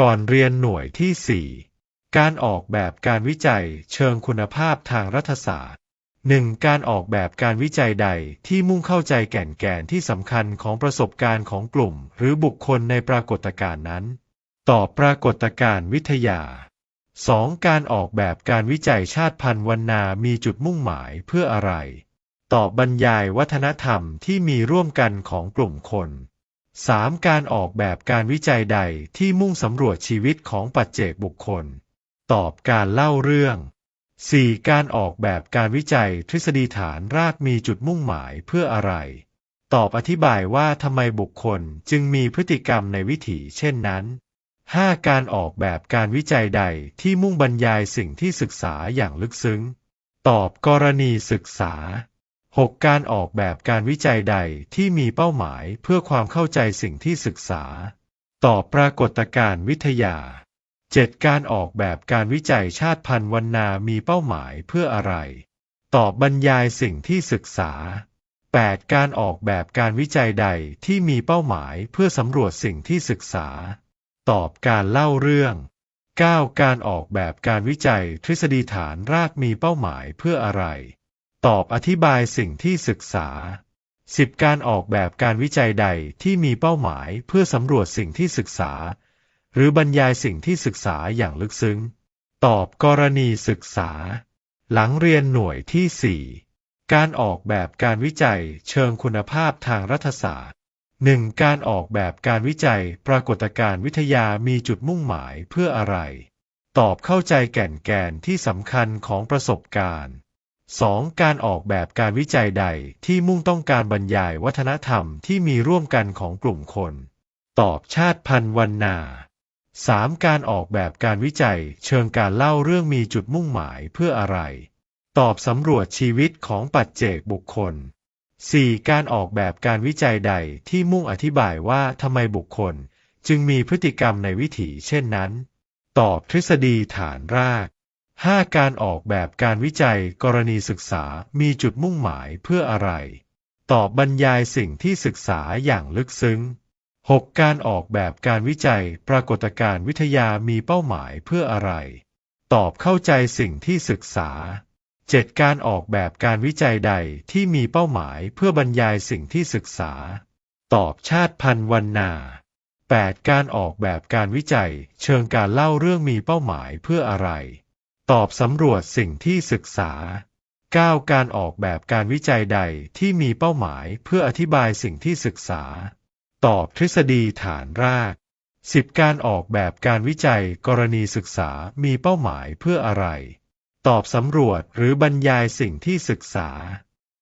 ก่อนเรียนหน่วยที่ 4 การออกแบบการวิจัยเชิงคุณภาพทางรัฐศาสตร์ 1. การออกแบบการวิจัยใดที่มุ่งเข้าใจแก่นแกนที่สำคัญของประสบการณ์ของกลุ่ม หรือบุคคลในปรากฏการณ์นั้นตอบปรากฏการณ์วิทยา 2. การออกแบบการวิจัยชาติพันธุ์วรรณามีจุดมุ่งหมายเพื่ออะไร ตอบบรรยายวัฒนธรรมที่มีร่วมกันของกลุ่มคน 3. การออกแบบการวิจัยใดที่มุ่งสำรวจชีวิตของปัจเจกบุคคล ตอบการเล่าเรื่อง 4. การออกแบบการวิจัยทฤษฎีฐานรากมีจุดมุ่งหมายเพื่ออะไร ตอบอธิบายว่าทำไมบุคคลจึงมีพฤติกรรมในวิถีเช่นนั้น 5. การออกแบบการวิจัยใดที่มุ่งบรรยายสิ่งที่ศึกษาอย่างลึกซึ้ง ตอบกรณีศึกษา 6. การออกแบบการวิจัยใดที่มีเป้าหมายเพื่อความเข้าใจสิ่งที่ศึกษา ตอบปรากฏการณ์วิทยา 7. การออกแบบการวิจัยชาติพันธุ์วรรณามีเป้าหมายเพื่ออะไร ตอบบรรยายสิ่งที่ศึกษา 8. การออกแบบการวิจัยใดที่มีเป้าหมายเพื่อสำรวจสิ่งที่ศึกษา ตอบการเล่าเรื่อง 9. การออกแบบการวิจัยทฤษฎีฐานรากมีเป้าหมายเพื่ออะไร ตอบอธิบายสิ่งที่ศึกษา 10. การออกแบบการวิจัยใดที่มีเป้าหมายเพื่อสำรวจสิ่งที่ศึกษา หรือบรรยายสิ่งที่ศึกษาอย่างลึกซึ้ง ตอบกรณีศึกษา หลังเรียนหน่วยที่ 4 การออกแบบการวิจัยเชิงคุณภาพทางรัฐศาสตร์ 1. การออกแบบการวิจัยปรากฏการณ์วิทยามีจุดมุ่งหมายเพื่ออะไร ตอบเข้าใจแก่นแกนที่สำคัญของประสบการณ์ 2. การออกแบบการวิจัยใดที่มุ่งต้องการบรรยายวัฒนธรรมที่มีร่วมกันของกลุ่มคน ตอบชาติพันธุ์วรรณา 3. การออกแบบการวิจัยเชิงการเล่าเรื่องมีจุดมุ่งหมายเพื่ออะไร ตอบสำรวจชีวิตของปัจเจกบุคคล 4. การออกแบบการวิจัยใดที่มุ่งอธิบายว่าทำไมบุคคล จึงมีพฤติกรรมในวิถีเช่นนั้น ตอบทฤษฎีฐานราก 5. การออกแบบการวิจัยกรณีศึกษามีจุดมุ่งหมายเพื่ออะไร ตอบบรรยายสิ่งที่ศึกษาอย่างลึกซึ้ง 6. การออกแบบการวิจัยปรากฏการณ์วิทยามีเป้าหมายเพื่ออะไร ตอบเข้าใจสิ่งที่ศึกษา 7. การออกแบบการวิจัยใดที่มีเป้าหมายเพื่อบรรยายสิ่งที่ศึกษา ตอบชาติพันธุ์วรรณา 8. การออกแบบการวิจัย เชิงการเล่าเรื่องมีเป้าหมายเพื่ออะไร ตอบสำรวจสิ่งที่ศึกษา 9. การออกแบบการวิจัยใดที่มีเป้าหมายเพื่ออธิบายสิ่งที่ศึกษา ตอบทฤษฎีฐานราก 10. การออกแบบการวิจัยกรณีศึกษามีเป้าหมายเพื่ออะไร ตอบสำรวจหรือบรรยายสิ่งที่ศึกษา